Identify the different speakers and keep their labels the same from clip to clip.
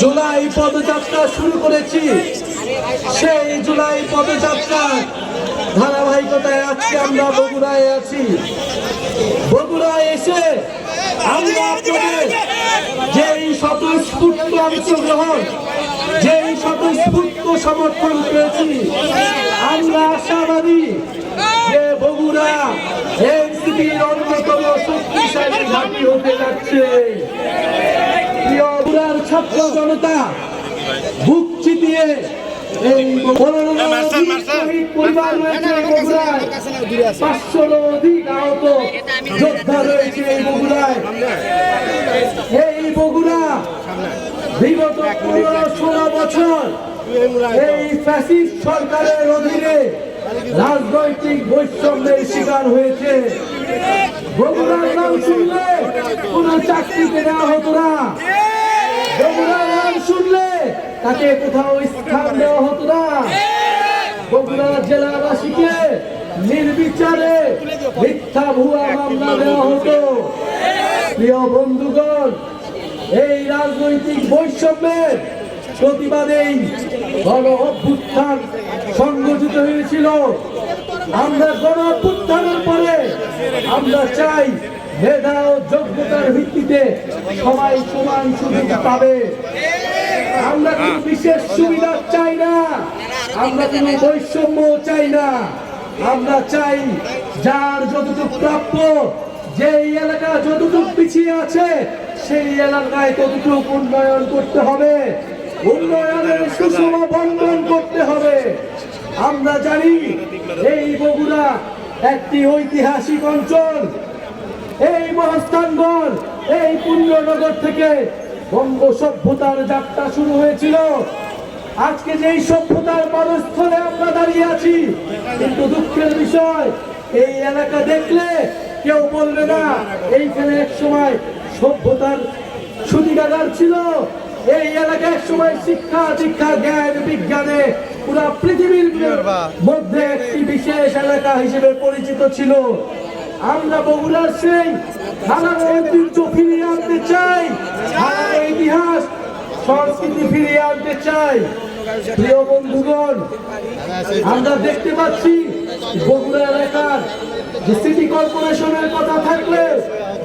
Speaker 1: জুলাই পদযাত্রা শুরু করেছি। সেই জুলাই পদযাত্রা ধারাবাহিকতায় আজকে আমরা বগুড়ায় আছি। বগুড়ায় এসে আমরা আপনাদের যেই স্বতঃস্ফূর্ত অংশগ্রহণ, যেই স্বতঃস্ফূর্ত সমর্থন পেয়েছি, আমরা আশাবাদী যে বগুড়া এনসিপির অন্যতম শক্তিশালী ঘাঁটি যাচ্ছে প্রিয় বগুড়ার ছাত্র জনতা বুক চিতিয়ে এই পনেরো অধিক শহীদ পরিবার রয়েছে পাঁচশোর অধিক আহত যোদ্ধা রয়েছে এই বগুড়ায়। এই বগুড়া বিগত পনেরো ষোলো বছর এই ফ্যাসিস্ট সরকারের অধীনে রাজনৈতিক বৈষম্যের শিকার হয়েছে। বগুড়ার নাম শুনলে কোনো চাকরিতে নেওয়া হতো না। নাম শুনলে তাকে কোথাও স্থান দেওয়া হতো না। বগুড়া জেলাবাসীকে নির্বিচারে মিথ্যা ভুয়া মামলা দেওয়া হতো। প্রিয় বন্ধুগণ, এই রাজনৈতিক বৈষম্যের প্রতিবাদেই গণ অভ্যুত্থান সংগঠিত হয়েছিল। আমরা গণ অভ্যুত্থানের পরে আমরা চাই মেধা ও যোগ্যতার ভিত্তিতে সবাই সমান সুযোগ পাবে। আমরা বিশেষ সুবিধা চাই না। আমরা বৈষম্য চাই না। আমরা চাই যার যতটুকু প্রাপ্য এলাকা পিছিয়ে আছে, সেই এলাকায় ততটুকু উন্নয়ন করতে হবে। উন্নয়নের সুষম বন্টন করতে হবে। আমরা জানি এই বগুড়া একটি ঐতিহাসিক অঞ্চল। এই মহাস্থানগড় এই পুণ্যনগর থেকে বঙ্গ সভ্যতার যাত্রা শুরু হয়েছিল। আজকে যেই সভ্যতার পারস্থলে আমরা দাঁড়িয়ে আছি কিন্তু দুঃখের বিষয় এই এলাকা দেখলে কেউ বলবে না এইখানে এক সময় সভ্যতার সুবিধাগার ছিল এই এলাকা এক সময় শিক্ষা দীক্ষা জ্ঞান বিজ্ঞানে পুরা পৃথিবীর মধ্যে একটি বিশেষ এলাকা হিসেবে পরিচিত ছিল। আমরা বগুড়ার সেই হারানো ঐতিহ্য ফিরিয়ে আনতে চাই হারানো ইতিহাস, সংস্কৃতি ফিরিয়ে আনতে চাই। প্রিয় বন্ধুগণ, আমরা দেখতে পাচ্ছি বগুড়া এলাকার যে সিটি কর্পোরেশনের কথা থাকলে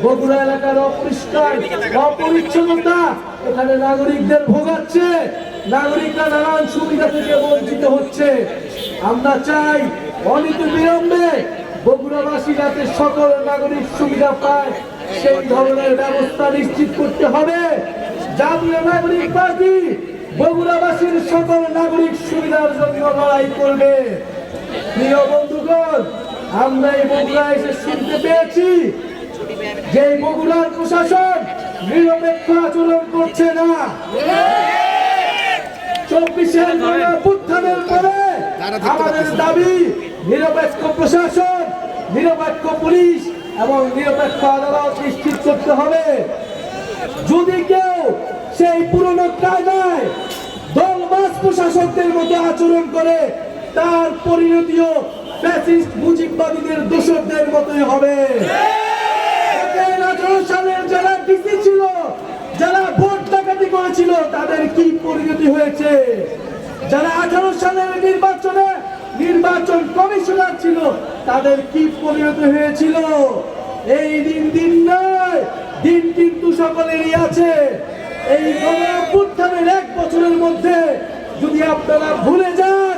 Speaker 1: বগুড়া এলাকার অপরিষ্কার, অপরিচ্ছন্নতা এখানে নাগরিকদের ভোগাচ্ছে, নাগরিকরা নানান সুবিধা থেকে বঞ্চিত হচ্ছে। আমরা চাই অনিত বিলম্বে বগুড়াবাসী যাতে সকল নাগরিক সুবিধা পায় সেই ধরনের ব্যবস্থা নিশ্চিত করতে হবে। জাতীয় নাগরিক পার্টি বগুড়াবাসীর সকল নাগরিক সুবিধার জন্য লড়াই করবে। প্রিয় বন্ধুগণ আমরা এই বগুড়া এসে শুনতে পেয়েছি যে বগুড়ার প্রশাসন নিরপেক্ষ আচরণ করছে না। চব্বিশের বুত্থানের পরে আমাদের দাবি নিরপেক্ষ প্রশাসন নিরপেক্ষ পুলিশ এবং নিরপেক্ষ আদালত নিশ্চিত করতে হবে। যদি কেউ সেই পুরনো কায়দায় দলবাস প্রশাসকদের মতো আচরণ করে, তার পরিণতিও ফ্যাসিস্ট মুজিববাদীদের দোষরদের মতোই হবে। সালের যারা ডিসি ছিল, যারা ভোট ডাকাতি করেছিল, তাদের কি পরিণতি হয়েছে? যারা আঠারো সালের নির্বাচনে নির্বাচন কমিশনার ছিল, তাদের কি পরিণতি হয়েছিল? এই দিন দিন নয়, দিন কিন্তু সকলেরই আছে। এই গণঅভ্যুত্থানের এক বছরের মধ্যে যদি আপনারা ভুলে যান,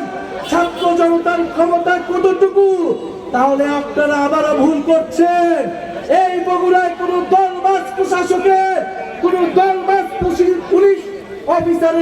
Speaker 1: ছাত্র জনতার ক্ষমতা কতটুকু, তাহলে আপনারা আবারও ভুল করছেন। এই বগুড়ায় কোন দলবাস প্রশাসকের কোন দলবাস পুলিশ অফিসারের